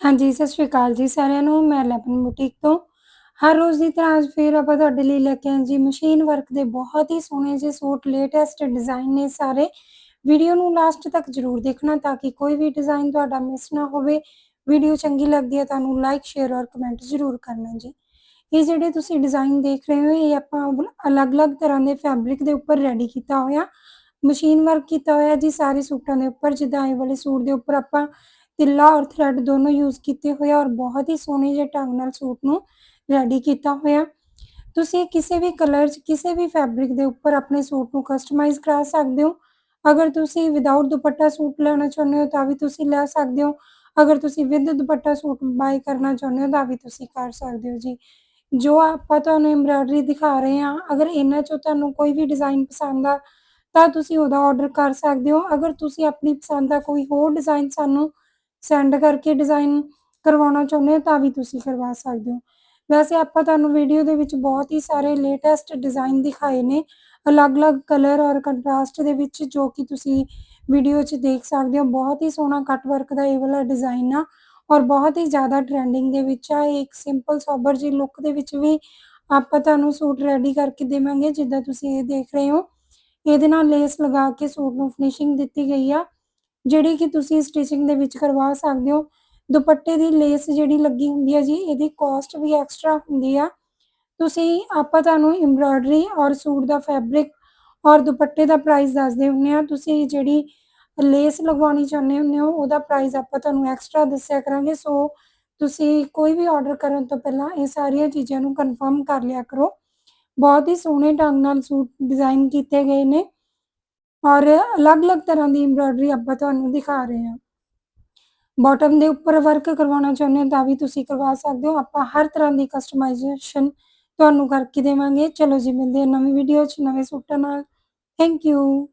ਹਾਂਜੀ, ਸਤਿ ਸ਼੍ਰੀ ਅਕਾਲ ਜੀ ਸਾਰਿਆਂ ਨੂੰ। ਮੈਂ ਲੈਪਨ ਬੁਟੀਕ ਤੋਂ ਹਰ ਰੋਜ਼ ਦੀ ਤਰ੍ਹਾਂ ਅੱਜ ਫਿਰ ਆਪਾਂ ਤੁਹਾਡੇ ਲਈ ਲੈ ਕੇ ਆਏ ਜੀ ਮਸ਼ੀਨ ਵਰਕ ਦੇ ਬਹੁਤ ਹੀ ਸੋਹਣੇ ਜਿਹੇ ਸੂਟ ਲੇਟੈਸਟ ਡਿਜ਼ਾਈਨ ਨੇ ਸਾਰੇ। ਵੀਡੀਓ ਨੂੰ ਲਾਸਟ ਤੱਕ ਜ਼ਰੂਰ ਦੇਖਣਾ ਤਾਂ ਕਿ ਕੋਈ ਵੀ ਡਿਜ਼ਾਈਨ ਤੁਹਾਡਾ ਮਿਸ ਨਾ ਹੋਵੇ। ਵੀਡੀਓ ਚੰਗੀ ਲੱਗਦੀ ਹੈ ਤੁਹਾਨੂੰ ਲਾਈਕ, ਸ਼ੇਅਰ ਔਰ ਕਮੈਂਟ ਜ਼ਰੂਰ ਕਰਨਾ ਜੀ। ਇਹ ਜਿਹੜੇ ਤੁਸੀਂ ਡਿਜ਼ਾਈਨ ਦੇਖ ਰਹੇ ਹੋ ਇਹ ਆਪਾਂ ਅਲੱਗ-ਅਲੱਗ ਤਰ੍ਹਾਂ ਦੇ ਫੈਬਰਿਕ ਦੇ ਉੱਪਰ ਰੈਡੀ ਕੀਤਾ ਹੋਇਆ। ਮਸ਼ੀਨ ਵਰਕ ਕੀਤਾ ਹੋਇਆ ਜੀ ਸਾਰੇ ਸੂਟਾਂ ਦੇ ਉੱਪਰ ਜਿੱਦਾਂ ਇਹ ਵਾਲੇ ਸੂਟ ਦੇ ਉੱਪਰ ਆਪਾਂ ਤਿੱਲਾ ਔਰ ਥ੍ਰੈਡ ਦੋਨੋਂ ਯੂਜ਼ ਕੀਤੇ ਹੋਏ ਔਰ ਬਹੁਤ ਹੀ ਸੋਹਣੇ ਜਿਹੇ ਢੰਗ ਨਾਲ ਸੂਟ ਨੂੰ ਰੈਡੀ ਕੀਤਾ ਹੋਇਆ। ਤੁਸੀਂ ਕਿਸੇ ਵੀ ਕਲਰ 'ਚ, ਕਿਸੇ ਵੀ ਫੈਬਰਿਕ ਦੇ ਉੱਪਰ ਆਪਣੇ ਸੂਟ ਨੂੰ ਕਸਟਮਾਈਜ਼ ਕਰਾ ਸਕਦੇ ਹੋ। ਅਗਰ ਤੁਸੀਂ ਵਿਦਆਊਟ ਦੁਪੱਟਾ ਸੂਟ ਲੈਣਾ ਚਾਹੁੰਦੇ ਹੋ ਤਾਂ ਵੀ ਤੁਸੀਂ ਲੈ ਸਕਦੇ ਹੋ। ਅਗਰ ਤੁਸੀਂ ਵਿਦ ਦੁਪੱਟਾ ਸੂਟ ਬਾਈ ਕਰਨਾ ਚਾਹੁੰਦੇ ਹੋ ਤਾਂ ਵੀ ਤੁਸੀਂ ਕਰ ਸਕਦੇ ਹੋ ਜੀ। ਜੋ ਆਪਾਂ ਤੁਹਾਨੂੰ ਐਮਬ੍ਰਾਇਡਰੀ ਦਿਖਾ ਰਹੇ ਹਾਂ, ਅਗਰ ਇਹਨਾਂ 'ਚੋਂ ਤੁਹਾਨੂੰ ਕੋਈ ਵੀ ਡਿਜ਼ਾਈਨ ਪਸੰਦ ਆ ਤਾਂ ਤੁਸੀਂ ਉਹਦਾ ਆਰਡਰ ਕਰ ਸਕਦੇ ਹੋ। ਅਗਰ ਤੁਸੀਂ ਆਪਣੀ ਪਸੰਦ ਦਾ ਕੋਈ ਹੋਰ ਡਿਜ਼ਾਈਨ ਸਾਨੂੰ ਸੈਂਡ ਕਰਕੇ ਡਿਜ਼ਾਈਨ ਕਰਵਾਉਣਾ ਚਾਹੁੰਦੇ ਹੋ ਤਾਂ ਵੀ ਤੁਸੀਂ ਕਰਵਾ ਸਕਦੇ ਹੋ। ਵੈਸੇ ਆਪਾਂ ਤੁਹਾਨੂੰ ਵੀਡੀਓ ਦੇ ਵਿੱਚ ਬਹੁਤ ਹੀ ਸਾਰੇ ਲੇਟੈਸਟ ਡਿਜ਼ਾਈਨ ਦਿਖਾਏ ਨੇ। ਅਲੱਗ-ਅਲੱਗ ਕਲਰ ਔਰ ਕੰਟਰਾਸਟ ਦੇ ਵਿੱਚ ਜੋ ਕਿ ਤੁਸੀਂ ਵੀਡੀਓ 'ਚ ਦੇਖ ਸਕਦੇ ਹੋ। ਬਹੁਤ ਹੀ ਸੋਹਣਾ ਕੱਟ ਵਰਕ ਦਾ ਇਹ ਵਾਲਾ ਡਿਜ਼ਾਈਨ ਆ ਔਰ ਬਹੁਤ ਹੀ ਜ਼ਿਆਦਾ ਟ੍ਰੈਂਡਿੰਗ ਦੇ ਵਿੱਚ ਆ। ਇਹ ਇੱਕ ਸਿੰਪਲ ਸੋਬਰ ਜੀ ਲੁੱਕ ਦੇ ਵਿੱਚ ਵੀ ਆਪਾਂ ਤੁਹਾਨੂੰ ਸੂਟ ਰੈਡੀ ਕਰਕੇ ਦੇਵਾਂਗੇ ਜਿੱਦਾਂ ਤੁਸੀਂ ਇਹ ਦੇਖ ਰਹੇ ਹੋ। ਇਹਦੇ ਨਾਲ ਲੇਸ ਲਗਾ ਕੇ ਸੂਟ ਨੂੰ ਫਿਨਿਸ਼ਿੰਗ ਦਿੱਤੀ ਗਈ ਆ। ਜਿਹੜੀ ਕਿ ਤੁਸੀਂ ਸਟਿਚਿੰਗ ਦੇ ਵਿੱਚ ਕਰਵਾ ਸਕਦੇ ਹੋ। ਦੁਪੱਟੇ ਦੀ ਲੇਸ ਜਿਹੜੀ ਲੱਗੀ ਹੁੰਦੀ ਹੈ ਜੀ, ਇਹਦੀ ਕਾਸਟ ਵੀ ਐਕਸਟਰਾ ਹੁੰਦੀ ਆ। ਤੁਸੀਂ, ਆਪਾਂ ਤੁਹਾਨੂੰ ਐਮਬ੍ਰਾਇਡਰੀ ਔਰ ਸੂਟ ਦਾ ਫੈਬਰਿਕ ਔਰ ਦੁਪੱਟੇ ਦਾ ਪ੍ਰਾਈਸ ਦੱਸਦੇ ਹੁੰਨੇ ਆ। ਤੁਸੀਂ ਜਿਹੜੀ ਲੇਸ ਲਗਵਾਉਣੀ ਚਾਹੁੰਦੇ ਹੁੰਦੇ ਹੋ, ਉਹਦਾ ਪ੍ਰਾਈਸ ਆਪਾਂ ਤੁਹਾਨੂੰ ਐਕਸਟਰਾ ਦੱਸਿਆ ਕਰਾਂਗੇ। ਸੋ ਤੁਸੀਂ ਕੋਈ ਵੀ ਆਰਡਰ ਕਰਨ ਤੋਂ ਪਹਿਲਾਂ ਇਹ ਸਾਰੀਆਂ ਚੀਜ਼ਾਂ ਨੂੰ ਕਨਫਰਮ ਕਰ ਲਿਆ ਕਰੋ। ਬਹੁਤ ਹੀ ਸੋਹਣੇ ਢੰਗ ਨਾਲ ਸੂਟ ਡਿਜ਼ਾਈਨ ਕੀਤੇ ਗਏ ਨੇ। ਔਰ ਅਲੱਗ-ਅਲੱਗ ਤਰ੍ਹਾਂ ਦੀ ਐਮਬ੍ਰਾਇਡਰੀ ਆਪਾਂ ਤੁਹਾਨੂੰ ਦਿਖਾ ਰਹੇ ਹਾਂ। ਬਾਟਮ ਦੇ ਉੱਪਰ ਵਰਕ ਕਰਵਾਉਣਾ ਚਾਹੁੰਦੇ ਹੋ ਤਾਂ ਵੀ ਤੁਸੀਂ ਕਰਵਾ ਸਕਦੇ ਹੋ। ਆਪਾਂ ਹਰ ਤਰ੍ਹਾਂ ਦੀ ਕਸਟਮਾਈਜ਼ੇਸ਼ਨ ਤੁਹਾਨੂੰ ਕਰਕੇ ਦੇਵਾਂਗੇ। ਚਲੋ ਜੀ, ਮਿਲਦੇ ਹਾਂ ਨਵੀਂ ਵੀਡੀਓ 'ਚ ਨਵੇਂ ਸੂਟਾਂ ਨਾਲ। Thank you